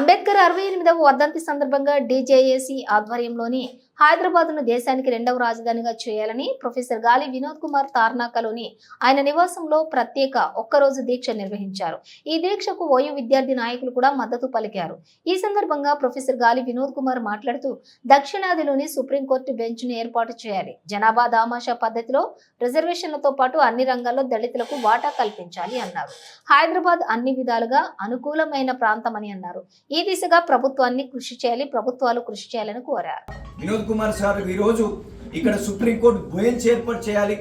అంబేద్కర్ అరవై ఎనిమిదవ వర్ధంతి సందర్భంగా డీజేఏసీ ఆధ్వర్యంలోని హైదరాబాద్ను దేశానికి రెండవ రాజధానిగా చేయాలని ప్రొఫెసర్ గాలి వినోద్ కుమార్ తార్నాకలోని ఆయన నివాసంలో ప్రత్యేక ఒక్కరోజు దీక్ష నిర్వహించారు. ఈ దీక్షకు ఓయూ విద్యార్థి నాయకులు కూడా మద్దతు పలికారు. ఈ సందర్భంగా ప్రొఫెసర్ గాలి వినోద్ కుమార్ మాట్లాడుతూ దక్షిణాదిలోని సుప్రీంకోర్టు బెంచ్ను ఏర్పాటు చేయాలి. జనాభా దామాషా పద్ధతిలో రిజర్వేషన్లతో పాటు అన్ని రంగాల్లో దళితులకు వాటా కల్పించాలి అన్నారు. హైదరాబాద్ అన్ని విధాలుగా అనుకూలమైన ప్రాంతమని అన్నారు. ఈ దిశగా ప్రభుత్వాన్ని కృషి చేయాలి ప్రభుత్వాలు కృషి చేయాలని కోరారు. వినోద్ కుమార్ సార్ ఈరోజు ఇక్కడ సుప్రీంకోర్టు బెంచ్ ఏర్పాటు చేయాలి.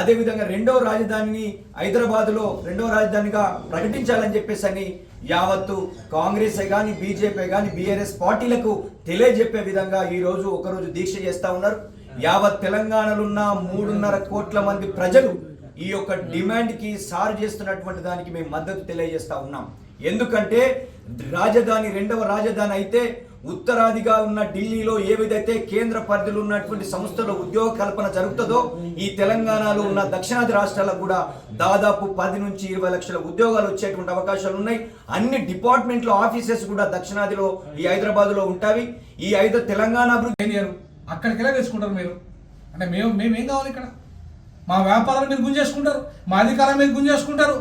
అదేవిధంగా రెండవ రాజధానిని హైదరాబాద్లో రెండవ రాజధానిగా ప్రకటించాలని చెప్పేసి అని యావత్తు కాంగ్రెస్ కానీ బీజేపీ కానీ బీఆర్ఎస్ పార్టీలకు తెలియజెప్పే విధంగా ఈ రోజు ఒకరోజు దీక్ష చేస్తా ఉన్నారు. యావత్ తెలంగాణలో ఉన్న మూడున్నర కోట్ల మంది ప్రజలు ఈ యొక్క డిమాండ్కి సార్ చేస్తున్నటువంటి దానికి మేము మద్దతు తెలియజేస్తా ఉన్నాం. ఎందుకంటే రాజధాని రెండవ రాజధాని అయితే ఉత్తరాదిగా ఉన్న ఢిల్లీలో ఏ విధైతే కేంద్ర పరిధిలో ఉన్నటువంటి సంస్థలో ఉద్యోగ కల్పన జరుగుతుందో ఈ తెలంగాణలో ఉన్న దక్షిణాది రాష్ట్రాలకు కూడా దాదాపు పది నుంచి ఇరవై లక్షల ఉద్యోగాలు వచ్చేటువంటి అవకాశాలు ఉన్నాయి. అన్ని డిపార్ట్మెంట్లో ఆఫీసెస్ కూడా దక్షిణాదిలో ఈ హైదరాబాద్లో ఉంటాయి. ఈ ఐదు తెలంగాణ అభివృద్ధి అక్కడికి ఎలా తీసుకుంటారు మీరు? అంటే మేము మేమేం కావాలి ఇక్కడ? మా వ్యాపారాలు మీరు గుంజేసుకుంటారు. మా అధికారం మీరు గుంజేసుకుంటారు.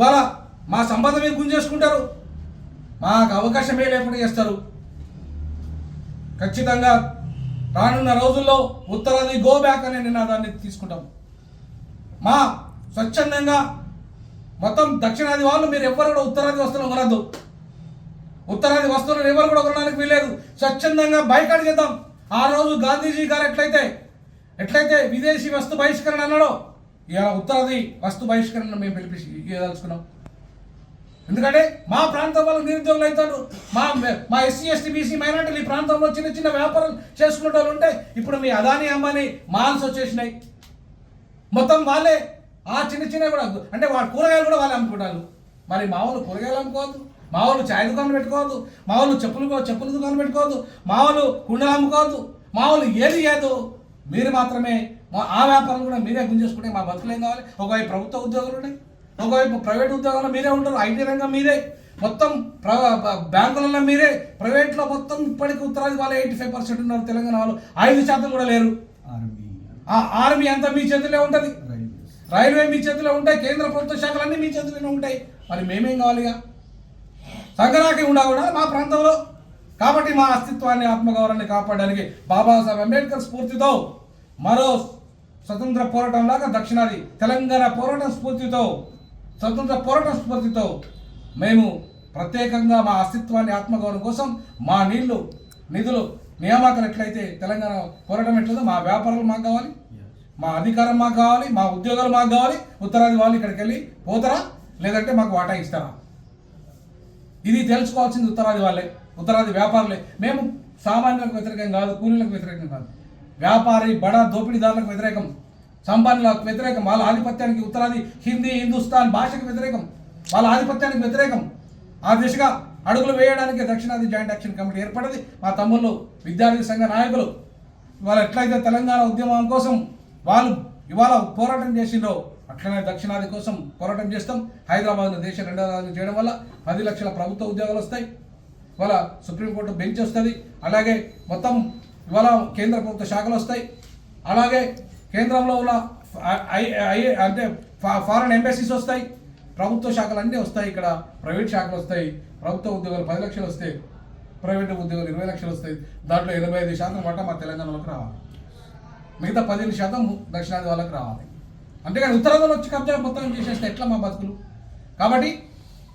వాళ్ళ మా సంబంధం మీరు గుంజేసుకుంటారు మాకు అవకాశమే లేకుండా చేస్తారు. ఖచ్చితంగా రానున్న రోజుల్లో ఉత్తరాది గో బ్యాక్ అనే నినాదాన్ని తీసుకుంటాం. మా స్వచ్ఛందంగా మొత్తం దక్షిణాది వాళ్ళు మీరు ఎవ్వరు కూడా ఉత్తరాది వస్తువులు కొనద్దు. ఉత్తరాది వస్తువులను ఎవరు కూడా కొనడానికి వీలేదు స్వచ్ఛందంగా బైకాట్ చేద్దాం. ఆ రోజు గాంధీజీ గారు ఎట్లయితే ఎట్లయితే విదేశీ వస్తు బహిష్కరణ అన్నాడో ఇలా ఉత్తరాది వస్తు బహిష్కరణ మేము పిలిపి ఇవ్వదలుచుకున్నాం ఎందుకంటే మా ప్రాంతం వాళ్ళు నిరుద్యోగులు అవుతారు. మా మా ఎస్సీ ఎస్టీ బీసీ మైనార్టీలు ఈ ప్రాంతంలో చిన్న చిన్న వ్యాపారం చేసుకునే వాళ్ళు ఉంటే ఇప్పుడు మీ అదాని అమ్మాని మాల్స్ వచ్చేసినాయి. మొత్తం వాళ్ళే ఆ చిన్న చిన్న కూడా అంటే వాళ్ళ కూరగాయలు కూడా వాళ్ళే అమ్ముకుంటారు. మరి మా వాళ్ళు కూరగాయలు అమ్ముకోవద్దు. మా వాళ్ళు చాయ్ దుకాణం పెట్టుకోవద్దు. మా వాళ్ళు చెప్పులు చెప్పుల దుకాణం పెట్టుకోవద్దు. మా వాళ్ళు కుండలు అమ్ముకోవద్దు. మా వాళ్ళు ఏది ఏదో మీరు మాత్రమే ఆ వ్యాపారం కూడా మీరే గుంజేసుకుంటే మా బతుకులు ఏం కావాలి? ఒకవైపు ప్రభుత్వ ఉద్యోగులు ఉన్నాయి. ఒకవైపు ప్రైవేట్ ఉద్యోగాల్లో మీరే ఉంటారు ఐటీ రంగం మీరే. మొత్తం ప్ర బ్యాంకులలో మీరే. ప్రైవేట్లో మొత్తం ఇప్పటికి ఉత్తరాది వాళ్ళు ఎయిటీ ఫైవ్ పర్సెంట్ ఉన్నారు తెలంగాణ వాళ్ళు. ఐదు శాతం కూడా లేరు. ఆ ఆర్మీ అంతా మీ చేతిలో ఉంటుంది. రైల్వే. మీ చేతిలో ఉంటాయి కేంద్ర ప్రభుత్వ శాఖలన్నీ మీ చేతిలోనే ఉంటాయి. మరి మేమేం కావాలిగా సంగరాకి ఉండా కూడా మా ప్రాంతంలో. కాబట్టి మా అస్తిత్వాన్ని ఆత్మగౌరవాన్ని కాపాడడానికి బాబాసాహెబ్ అంబేద్కర్ స్ఫూర్తితో మరో స్వతంత్ర పోరాటం లాగా దక్షిణాది తెలంగాణ పోరాటం స్ఫూర్తితో స్వతంత్ర పోరాట స్ఫూర్తితో మేము ప్రత్యేకంగా మా అస్తిత్వాన్ని ఆత్మగౌరవం కోసం మా నీళ్ళు నిధులు నియామకాలు ఎట్లయితే తెలంగాణ పోరాటం ఎట్లదో మా వ్యాపారాలు మాకు కావాలి. మా అధికారం మాకు కావాలి మా ఉద్యోగాలు మాకు కావాలి. ఉత్తరాది వాళ్ళు ఇక్కడికి వెళ్ళి పోతారా? లేదంటే మాకు వాటా ఇస్తారా? ఇది తెలుసుకోవాల్సింది ఉత్తరాది వాళ్ళే ఉత్తరాది వ్యాపారులే. మేము సామాన్యులకు వ్యతిరేకం కాదు కూలీలకు వ్యతిరేకం కాదు. వ్యాపారి బడా దోపిడీదారులకు వ్యతిరేకం. సంపన్నులకు వ్యతిరేకం వాళ్ళ ఆధిపత్యానికి ఉత్తరాది హిందీ హిందుస్థాన్ భాషకు వ్యతిరేకం వాళ్ళ ఆధిపత్యానికి వ్యతిరేకం. ఆ దిశగా అడుగులు వేయడానికి దక్షిణాది జాయింట్ యాక్షన్ కమిటీ ఏర్పడింది. మా తమ్ముళ్ళు విద్యార్థి సంఘ నాయకులు ఇవాళ ఎట్లయితే తెలంగాణ ఉద్యమం కోసం వాళ్ళు ఇవాళ పోరాటం చేసిండ్రో అట్లనే దక్షిణాది కోసం పోరాటం చేస్తాం. హైదరాబాద్ను దేశం రెండవ రాజధాని చేయడం వల్ల పది లక్షల ప్రభుత్వ ఉద్యోగాలు వస్తాయి. ఇవాళ సుప్రీంకోర్టు బెంచ్ వస్తుంది. అలాగే మొత్తం ఇవాళ కేంద్ర ప్రభుత్వ శాఖలు వస్తాయి. అలాగే కేంద్రంలో ఉన్న ఐ- ఐ- అంటే ఫా- ఫారెన్ ఎంబసీస్ వస్తాయి ప్రభుత్వ శాఖలు అన్నీ వస్తాయి ఇక్కడ ప్రైవేట్ శాఖలు వస్తాయి ప్రభుత్వ ఉద్యోగాలు పది లక్షలు వస్తాయి ప్రైవేట్ ఉద్యోగాలు ఇరవై లక్షలు వస్తాయి దాంట్లో ఇరవై ఐదు శాతం వాటా మా తెలంగాణలోకి రావాలి. మిగతా పదిహేను శాతం దక్షిణాది వాళ్ళకి రావాలి. అంతేగాని ఉత్తరాంధ్రలో వచ్చి కబ్జా మొత్తం చేసేస్తే ఎట్లా మా బతుకులు? కాబట్టి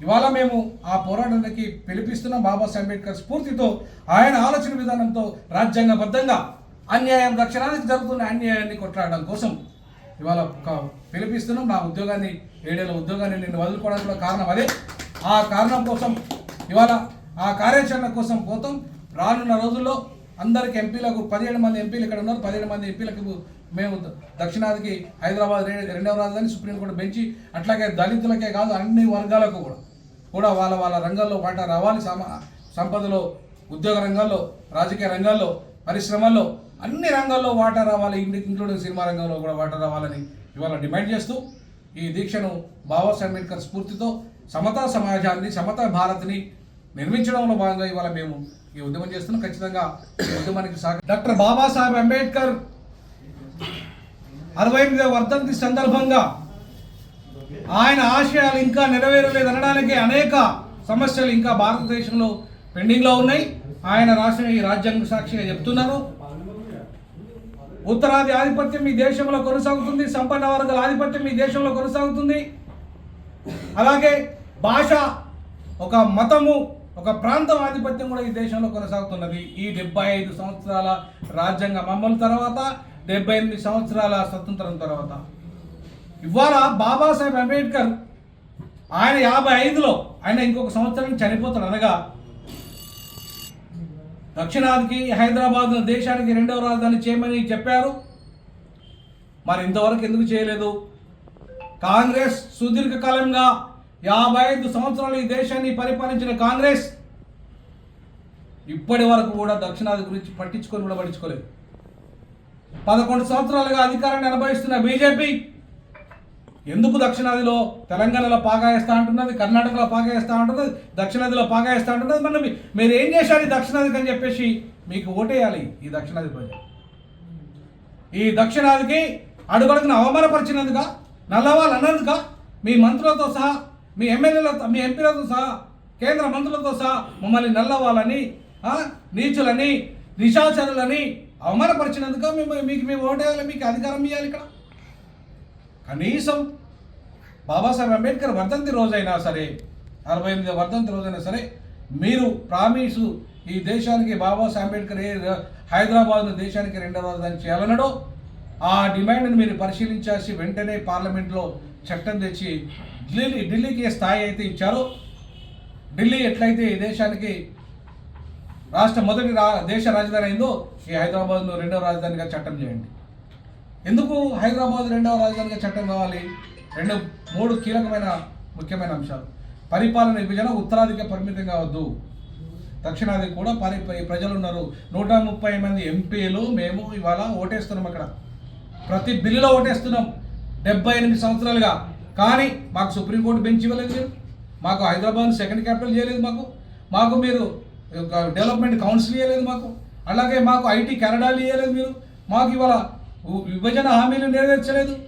ఇవాళ మేము ఆ పోరాటానికి పిలిపిస్తున్నాం బాబాసాహెబ్ అంబేద్కర్ స్ఫూర్తితో ఆయన ఆలోచన విధానంతో రాజ్యాంగబద్ధంగా అన్యాయం దక్షిణానికి జరుగుతున్న అన్యాయాన్ని కొట్లాడడం కోసం ఇవాళ ఒక పిలిపిస్తున్నాం. నా ఉద్యోగాన్ని ఏడేళ్ళ ఉద్యోగాన్ని నేను వదులుకోవడానికి కూడా కారణం అదే. ఆ కారణం కోసం ఇవాళ ఆ కార్యాచరణ కోసం పోతాం. రానున్న రోజుల్లో అందరికి ఎంపీలకు పదిహేడు మంది ఎంపీలు ఇక్కడ ఉన్నారు. పదిహేడు మంది ఎంపీలకు మేము దక్షిణాదికి హైదరాబాద్ రెండవ రాజధాని సుప్రీంకోర్టు బెంచి అట్లాగే దళితులకే కాదు అన్ని వర్గాలకు కూడా. కూడా వాళ్ళ వాళ్ళ రంగాల్లో వాటా రావాలి. సమ సంపదలో ఉద్యోగ రంగాల్లో రాజకీయ రంగాల్లో పరిశ్రమల్లో అన్ని రంగాల్లో వాటా రావాలి. ఇంక్లూడింగ్ సినిమా రంగంలో కూడా వాటా రావాలని ఇవాళ డిమాండ్ చేస్తూ ఈ దీక్షను బాబాసాహెబ్ అంబేద్కర్ స్ఫూర్తితో సమతా సమాజాన్ని సమతా భారత్ని నిర్మించడంలో భాగంగా ఇవాళ మేము ఈ ఉద్యమం చేస్తున్నాం. ఖచ్చితంగా ఈ ఉద్యమానికి సాగ డాక్టర్ బాబాసాహెబ్ అంబేద్కర్ అరవై ఎనిమిదవ వర్ధంతి సందర్భంగా ఆయన ఆశయాలు ఇంకా నెరవేరలేదు అనడానికి అనేక సమస్యలు ఇంకా భారతదేశంలో పెండింగ్లో ఉన్నాయి. ఆయన రాసిన ఈ రాజ్యాంగ సాక్షిగా చెప్తున్నారు. ఉత్తరాది ఆధిపత్యం మీ దేశంలో కొనసాగుతుంది సంపన్న వర్గాల ఆధిపత్యం మీ దేశంలో కొనసాగుతుంది. అలాగే భాష ఒక మతము ఒక ప్రాంతం ఆధిపత్యం కూడా ఈ దేశంలో కొనసాగుతున్నది. ఈ డెబ్బై ఐదు సంవత్సరాల రాజ్యాంగ అమలు తర్వాత డెబ్బై ఎనిమిది సంవత్సరాల స్వతంత్రం తర్వాత. ఇవాళ బాబాసాహెబ్ అంబేద్కర్ ఆయన యాభై ఐదులో ఆయన ఇంకొక సంవత్సరం చనిపోతాడు అనగా దక్షిణాదికి హైదరాబాద్ దేశానికి రెండవ రాజధాని చేయమని చెప్పారు. మరి ఇంతవరకు ఎందుకు చేయలేదు? కాంగ్రెస్ సుదీర్ఘకాలంగా యాభై ఐదు సంవత్సరాలు ఈ దేశాన్ని పరిపాలించిన కాంగ్రెస్ ఇప్పటి వరకు కూడా దక్షిణాది గురించి పట్టించుకొని కూడా పట్టించుకోలేదు పదకొండు సంవత్సరాలుగా అధికారాన్ని అనుభవిస్తున్న బీజేపీ ఎందుకు దక్షిణాదిలో తెలంగాణలో పాగా వేస్తా అంటున్నది కర్ణాటకలో పాగా వేస్తా అంటున్నది దక్షిణాదిలో పాగా వేస్తా అంటున్నది? మనం మీరు ఏం చేశారు ఈ దక్షిణాదికి అని చెప్పేసి మీకు ఓటేయాలి ఈ దక్షిణాది ప్రజలు. ఈ దక్షిణాదికి అడుగడుగున అవమానపరిచినందుక నల్లవాళ్ళు అన్నందుక మీ మంత్రులతో సహా మీ ఎమ్మెల్యేలతో మీ ఎంపీలతో సహా కేంద్ర మంత్రులతో సహా మమ్మల్ని నల్లవాళ్ళని నీచులని నిశాచరులని అవమానపరిచినందుక మేము మీకు మేము ఓటేయాలి మీకు అధికారం ఇవ్వాలి ఇక్కడ. కనీసం బాబాసాహెబ్ అంబేద్కర్ వర్ధంతి రోజైనా సరే అరవై ఎనిమిది వర్ధంతి రోజైనా సరే మీరు ప్రామిసు ఈ దేశానికి బాబాసాహెబ్ అంబేద్కర్ ఏ హైదరాబాద్ను దేశానికి రెండవ రాజధాని చేయాలన్నాడో ఆ డిమాండ్ని మీరు పరిశీలించాల్సి వెంటనే పార్లమెంట్లో చట్టం తెచ్చి ఢిల్లీ ఢిల్లీకి ఏ స్థాయి అయితే ఇచ్చారో ఢిల్లీ ఎట్లయితే ఈ దేశానికి రాష్ట్ర మొదటి రా దేశ రాజధాని అయిందో ఈ హైదరాబాద్ను రెండవ రాజధానిగా చట్టం చేయండి. ఎందుకు హైదరాబాద్ రెండవ రాజధానిగా చట్టం కావాలి? రెండు మూడు కీలకమైన ముఖ్యమైన అంశాలు. పరిపాలన విభజన ఉత్తరాదికి పరిమితం కావద్దు. దక్షిణాది కూడా పరి ప్రజలు ఉన్నారు. నూట ముప్పై మంది ఎంపీలు మేము ఇవాళ ఓటేస్తున్నాం అక్కడ. ప్రతి బిల్లులో ఓటేస్తున్నాం. డెబ్బై ఎనిమిది సంవత్సరాలుగా. కానీ మాకు సుప్రీంకోర్టు బెంచ్ ఇవ్వలేదు మీరు. మాకు హైదరాబాద్ సెకండ్ క్యాపిటల్ చేయలేదు మాకు. మాకు మీరు ఒక డెవలప్మెంట్ కౌన్సిల్ ఇవ్వలేదు మాకు. అలాగే మాకు ఐటీ కెనడాలు ఇవ్వలేదు మీరు. మాకు ఇవాళ విభజన హామీలు నెరవేర్చలేదు.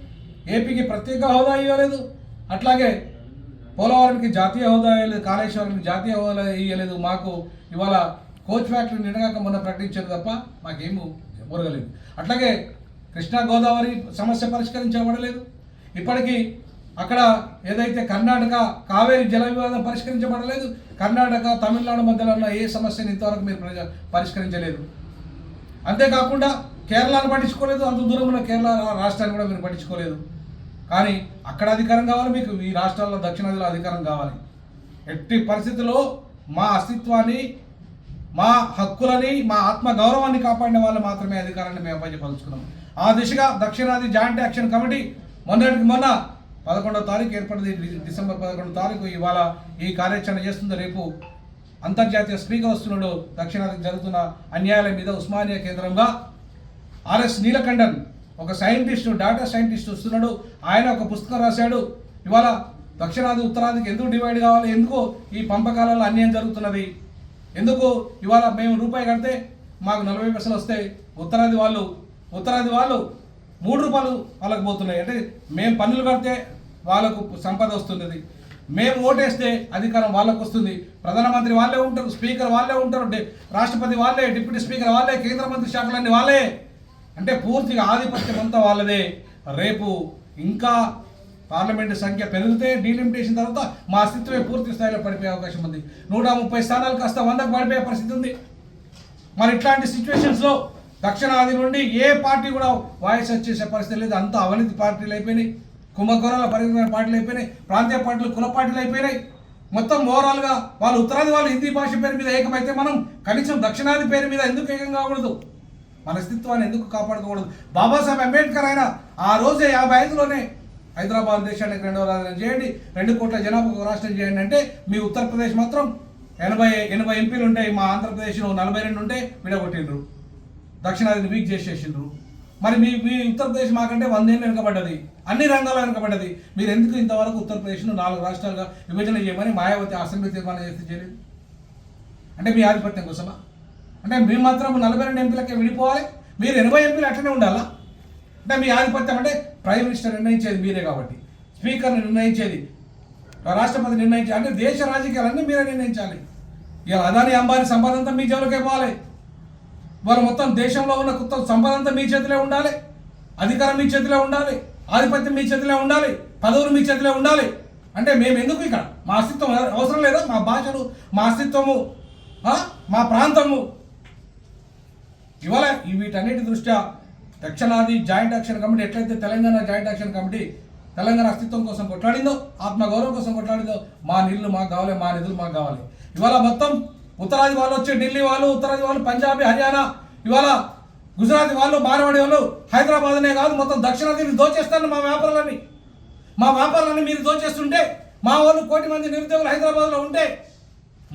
ఏపీకి ప్రత్యేక హోదా ఇవ్వలేదు. అట్లాగే పోలవరానికి జాతీయ హోదా ఇవ్వలేదు కాళేశ్వరానికి జాతీయ హోదా ఇవ్వలేదు. మాకు ఇవాళ కోచ్ ఫ్యాక్టరీ నిండగాక మొన్న ప్రకటించారు తప్ప మాకేమీ ఒరగలేదు అట్లాగే కృష్ణా గోదావరి సమస్య పరిష్కరించబడలేదు. ఇప్పటికీ అక్కడ ఏదైతే కర్ణాటక కావేరి జల వివాదం పరిష్కరించబడలేదు కర్ణాటక తమిళనాడు మధ్యలో ఉన్న ఏ సమస్యను ఇంతవరకు మీరు ప్రజ పరిష్కరించలేదు. అంతేకాకుండా కేరళను పట్టించుకోలేదు అంత దూరం ఉన్న కేరళ రాష్ట్రాన్ని కూడా మీరు పట్టించుకోలేదు. కానీ అక్కడ అధికారం కావాలి మీకు ఈ రాష్ట్రాల్లో దక్షిణాదిలో అధికారం కావాలి. ఎట్టి పరిస్థితుల్లో మా అస్తిత్వాన్ని మా హక్కులని మా ఆత్మ గౌరవాన్ని కాపాడిన వాళ్ళు మాత్రమే అధికారాన్ని మేము అప్పచెప్పదలుచుకున్నాం ఆ దిశగా దక్షిణాది జాయింట్ యాక్షన్ కమిటీ మొన్నటికి మొన్న పదకొండో తారీఖు ఏర్పడింది. డిసెంబర్ పదకొండో తారీఖు ఇవాళ ఈ కార్యాచరణ చేస్తుంది. రేపు అంతర్జాతీయ స్పీకర్ వస్తున్నాడు. దక్షిణాదికి జరుగుతున్న అన్యాయాల మీద ఉస్మానియా కేంద్రంగా ఆర్ఎస్ నీలకంఠన్ ఒక సైంటిస్ట్ డాటా సైంటిస్ట్ వస్తున్నాడు. ఆయన ఒక పుస్తకం రాశాడు. ఇవాళ దక్షిణాది ఉత్తరాదికి ఎందుకు డివైడ్ కావాలి? ఎందుకు ఈ పంపకాలలో అన్యాయం జరుగుతున్నది? ఎందుకు ఇవాళ మేము రూపాయి కడితే మాకు నలభై పైసలు వస్తాయి? ఉత్తరాది వాళ్ళు ఉత్తరాది వాళ్ళు మూడు రూపాయలు వాళ్ళకి పోతున్నాయి. అంటే మేము పన్నులు కడితే వాళ్ళకు సంపద వస్తున్నది. మేము ఓటేస్తే అధికారం వాళ్ళకు వస్తుంది. ప్రధానమంత్రి వాళ్ళే ఉంటారు స్పీకర్ వాళ్ళే ఉంటారు రాష్ట్రపతి వాళ్ళే డిప్యూటీ స్పీకర్ వాళ్ళే కేంద్ర మంత్రి శాఖలన్నీ వాళ్ళే. అంటే పూర్తిగా ఆధిపత్యం అంతా వాళ్ళదే. రేపు ఇంకా పార్లమెంటు సంఖ్య పెరిగితే డీలిమిటేషన్ తర్వాత మా అస్తిత్వమే పూర్తి స్థాయిలో పడిపోయే అవకాశం ఉంది. నూట ముప్పై స్థానాలు కాస్త వందకు పడిపోయే పరిస్థితి ఉంది. మరి ఇట్లాంటి సిచ్యువేషన్స్లో దక్షిణాది నుండి ఏ పార్టీ కూడా వాయిస్ వచ్చేసే పరిస్థితి లేదు. అంతా అవినీతి పార్టీలు అయిపోయినాయి. కుంభకోణాల పరిగణ పార్టీలు అయిపోయినాయి. ప్రాంతీయ పార్టీలు కుల పార్టీలు అయిపోయినాయి. మొత్తం ఓవరాల్గా వాళ్ళు ఉత్తరాది వాళ్ళు హిందీ భాష పేరు మీద ఏకమైతే మనం కనీసం దక్షిణాది పేరు మీద ఎందుకు ఏకం కాకూడదు? మన అస్తిత్వాన్ని ఎందుకు కాపాడుకోకూడదు? బాబాసాహెబ్ అంబేద్కర్ ఆయన ఆ రోజే యాభై ఐదులోనే హైదరాబాద్ దేశానికి రెండవ రాజధాని చేయండి రెండు కోట్ల జనాభా రాష్ట్రం చేయండి అంటే మీ ఉత్తరప్రదేశ్ మాత్రం ఎనభై ఎనభై ఎంపీలు ఉంటాయి మా ఆంధ్రప్రదేశ్లో నలభై రెండు ఉంటే విడగొట్టిండ్రు. దక్షిణాదిని వీక్ చేసేసిండ్రు. మరి మీ మీ ఉత్తరప్రదేశ్ మాకంటే వందేళ్ళు వెనుకబడ్డది. అన్ని రంగాల్లో వెనుకబడ్డది. మీరు ఎందుకు ఇంతవరకు ఉత్తరప్రదేశ్ను నాలుగు రాష్ట్రాలుగా విభజన చేయమని మాయావతి అసెంబ్లీ తీర్మానం చేస్తే చేయలేదు? అంటే మీ ఆధిపత్యం కోసమా? అంటే మేము మాత్రం నలభై రెండు ఎంపీలకే విడిపోవాలి. మీరు ఎనభై ఎంపీలు అట్లనే ఉండాలా? అంటే మీ ఆధిపత్యం అంటే ప్రైమ్ మినిస్టర్ నిర్ణయించేది మీరే కాబట్టి. స్పీకర్ని నిర్ణయించేది రాష్ట్రపతి నిర్ణయించేది అంటే దేశ రాజకీయాలన్నీ మీరే నిర్ణయించాలి. ఇక అదాని అంబానీ సంపద అంతా మీ జోలికే పోవాలి. వాళ్ళు మొత్తం దేశంలో ఉన్న కొత్త సంపద అంతా మీ చేతిలో ఉండాలి. అధికారం మీ చేతిలో ఉండాలి. ఆధిపత్యం మీ చేతిలో ఉండాలి. పదవులు మీ చేతిలో ఉండాలి. అంటే మేము ఎందుకు ఇక్కడ? మా అస్తిత్వం అవసరం లేదా? మా భాషలు మా అస్తిత్వము మా ప్రాంతము. ఇవాళ వీటన్నిటి దృష్ట్యా దక్షిణాది జాయింట్ యాక్షన్ కమిటీ ఎట్లయితే Telangana joint action committee Telangana అస్తిత్వం కోసం కొట్లాడిందో ఆత్మగౌరవం కోసం కొట్లాడిందో మా నీళ్ళు మాకు కావాలి మా నిధులు మాకు కావాలి. ఇవాళ మొత్తం ఉత్తరాది వాళ్ళు వచ్చి ఢిల్లీ వాళ్ళు ఉత్తరాది వాళ్ళు పంజాబీ హర్యానా ఇవాళ గుజరాత్ వాళ్ళు మారవాడి వాళ్ళు హైదరాబాద్నే కాదు మొత్తం దక్షిణాదిని దోచేస్తాను మా వ్యాపారాలని మా వ్యాపారాలని మీరు దోచేస్తుంటే మా వాళ్ళు కోటి మంది నిరుద్యోగులు హైదరాబాద్లో ఉంటే